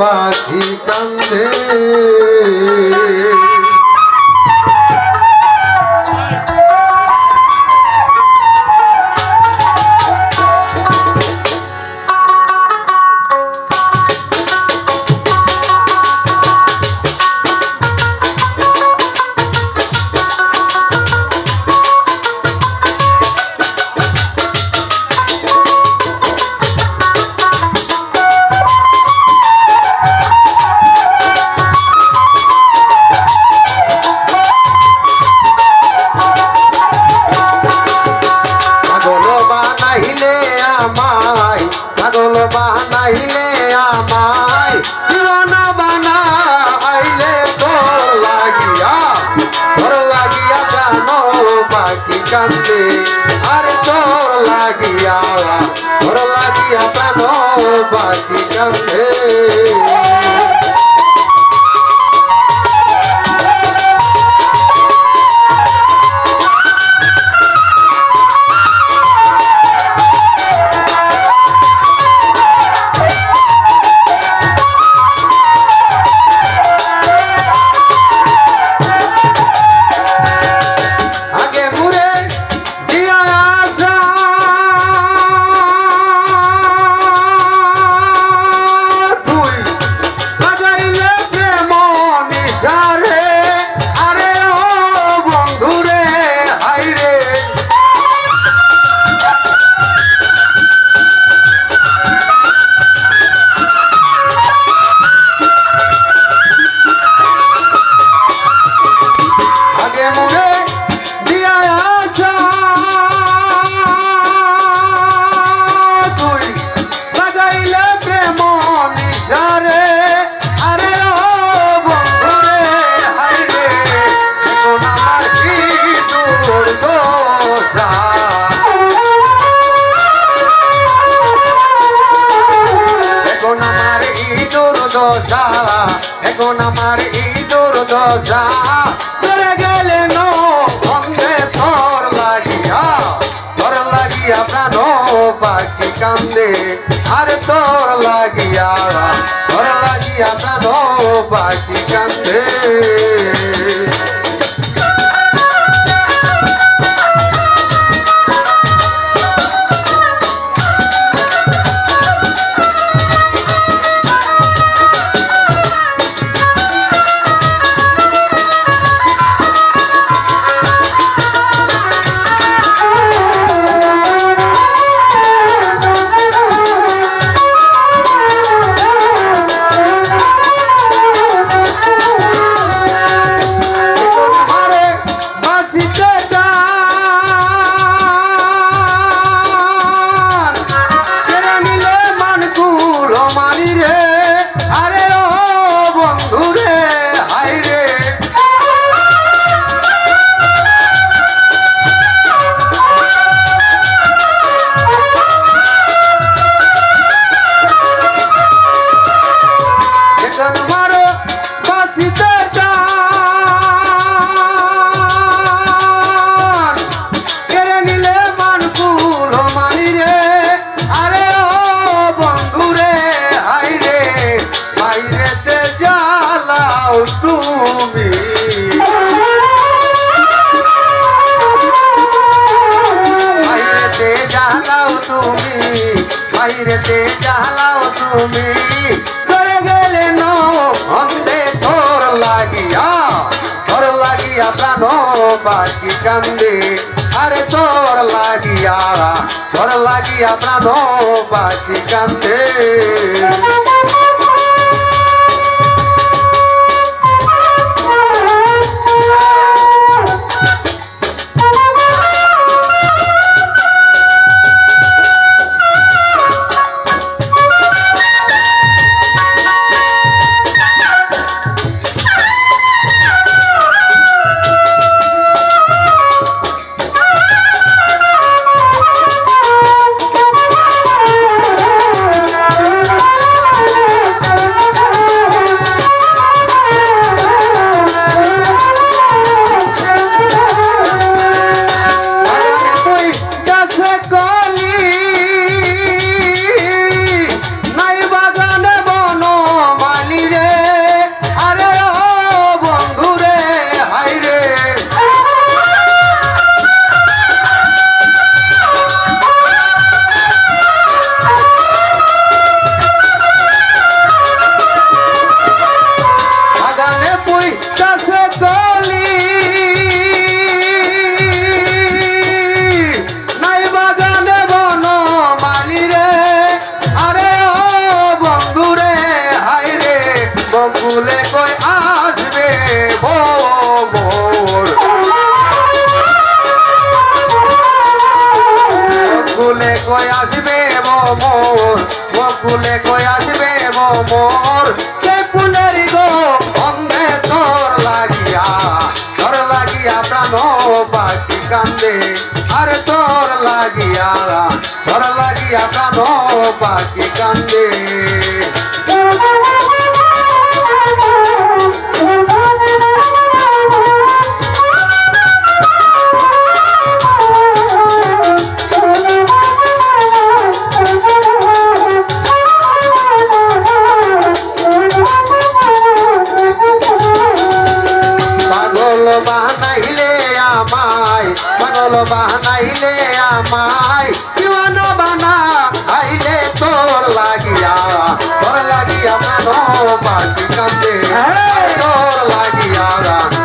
পাখি কান্দে। আরে তোর এখন আমার ইঁদুর দশা তোরে গেলে নো অঙ্গে তোর লাগিয়া। তোর লাগিয়া প্রাণ পাখি কান্দে, আরে তোর লাগিয়া। তোর লাগিয়া প্রাণ পাখি কান্দে। জ্বালাও তুমি। বাইরেতে জ্বালাও তুমি বাইরেতে জ্বালাও তুমি। করে গেলে নো অন্ধে তোর লাগিয়া তোর লাগিয়া প্রাণ বাকি কান্দে আরে তোর লাগিয়া তোর লাগিয়া প্রাণ বাকি কান্দে পুইতাছে কলি নাই বাগানে বন মালি রে। আরে ও বন্ধু রে হাই রে, বকুলে কই আসবে ভোর? বকুলে কই আসবে মোর বকুলে কই আসবে মোর লাগিয়া তোর লাগিয়া কানো পাখি কান্দে। পাগল বানাইলে আমায় দিওয়ানা বানা আইলে তোর লাগিয়া তোর লাগিয়া মনো বাজি কান্দে তোর লাগিয়া।